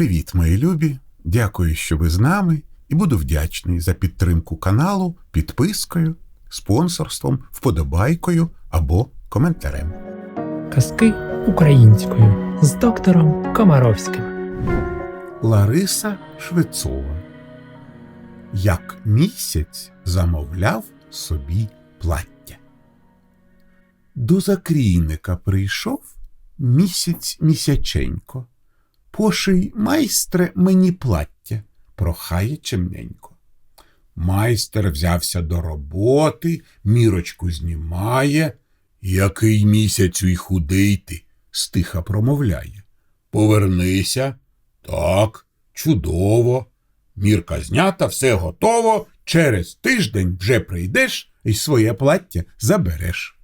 Привіт, мої любі! Дякую, що ви з нами, і буду вдячний за підтримку каналу підпискою, спонсорством, вподобайкою або коментарем. Казки українською з доктором Комаровським. Лариса Швецова. Як місяць замовляв собі плаття. До закрійника прийшов місяць місяченько. Поший, майстре, мені плаття, прохає чемненько. Майстер взявся до роботи, мірочку знімає. Який місяць і худий ти, стиха промовляє. Повернися. Так, чудово. Мірка знята, все готово. Через тиждень вже прийдеш і своє плаття забереш.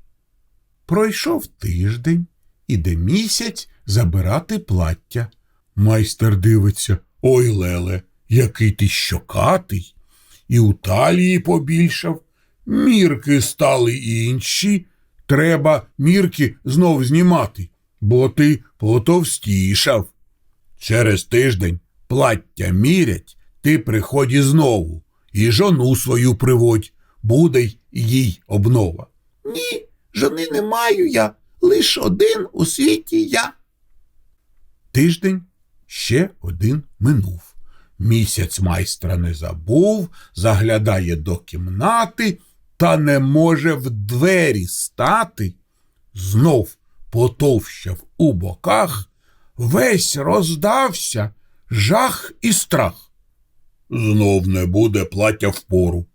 Пройшов тиждень, іде місяць забирати плаття. Майстер дивиться Ой, Леле, який ти щокатий. І у талії побільшав. Мірки стали інші. Треба мірки знов знімати, бо ти потовстішав. Через тиждень плаття мірять, ти приході знову, і жону свою приводь, буде й їй обнова. Ні, жони не маю я, лиш один у світі я. Тиждень ще один минув. Місяць майстра не забув, заглядає до кімнати та не може в двері стати. Знов потовщав у боках, весь роздався жах і страх. Знов не буде плаття впору.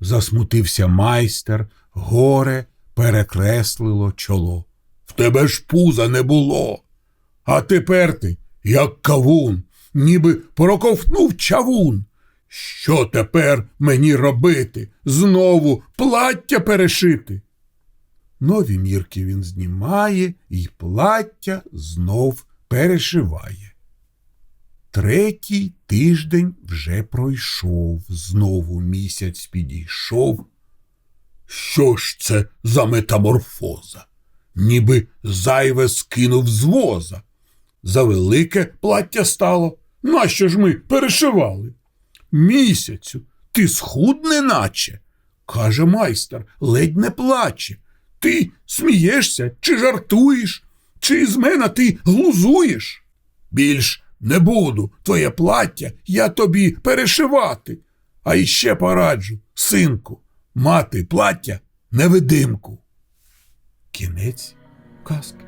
Засмутився майстер, горе перекреслило чоло. В тебе ж пуза не було. А тепер ти, як кавун, ніби проковтнув чавун. Що тепер мені робити? Знову плаття перешити? Нові мірки він знімає і плаття знов перешиває. Третій тиждень вже пройшов, знову місяць підійшов. Що ж це за метаморфоза? Ніби зайве скинув з воза. За велике плаття стало. Нащо ж ми перешивали? Місяцю, ти схуд неначе, каже майстер, ледь не плаче. Ти смієшся чи жартуєш, чи з мене ти глузуєш? Більш не буду твоє плаття я тобі перешивати. А іще пораджу, синку, мати плаття невидимку. Кінець казки.